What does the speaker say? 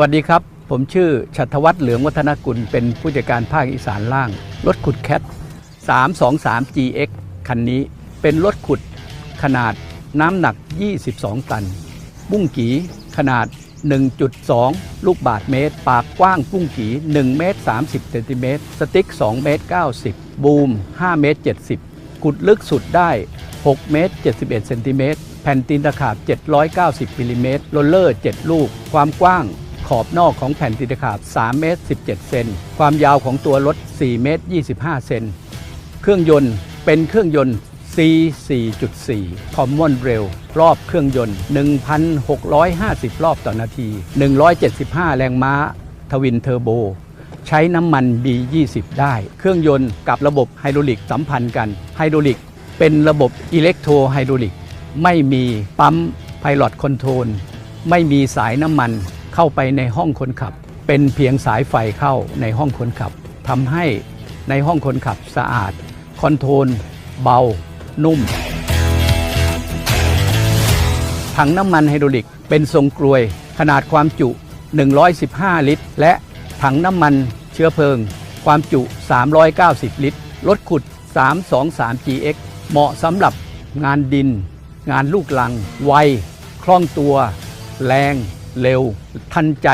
วัสดีครับ ผมชื่อชัตวัฒน์เหลืองวัฒนกุล เป็นผู้จัดการภาคอีสานล่าง รถขุดแคท 323 GX คันนี้เป็นรถขุดขนาดน้ำหนัก 22 ตัน บุ้งกีขนาด 1.2 ลูกบาทเมตร ปากกว้างบุ้งกี1เมตร30เซนติเมตรสติ๊ก2เมตร90 บูม 5 เมตร 70 ขุดลึกสุดได้ 6 เมตร 71เซนติเมตรแผ่นตีนตะขาบ 790มิลลิเมตรโรลเลอร์ 7 ลูก ความกว้าง ขอบนอกของแผ่นตีนตะขาบ 3 เมตร 17 เซน ความยาวของตัวรถ 4 เมตร 25 เซน เครื่องยนต์เป็นเครื่องยนต์ C 4.4 Common Rail รอบเครื่องยนต์ 1,650 รอบต่อนาที 175 แรงม้า ทวินเทอร์โบ ใช้น้ำมัน B20 ได้ เครื่องยนต์กับระบบไฮดรอลิกสัมพันธ์กัน ไฮดรอลิกเป็นระบบอิเล็กโทรไฮดรอลิก ไม่มีปั๊มไพลอตคอนโทรล ไม่มีสายน้ำมัน เข้าไปในห้องคนขับ เป็นเพียงสายไฟเข้าในห้องคนขับทำให้ในห้องคนขับสะอาด คอนโทรลเบา นุ่ม ถังน้ำมันไฮดรอลิกเป็นทรงกลวย ขนาดความจุ 115 ลิตร และถังน้ำมันเชื้อเพลิง ความจุ 390 ลิตร รถขุด 323 GX เหมาะสำหรับงานดิน งานลูกลัง ไว คล่องตัว แรง เร็วทันใจ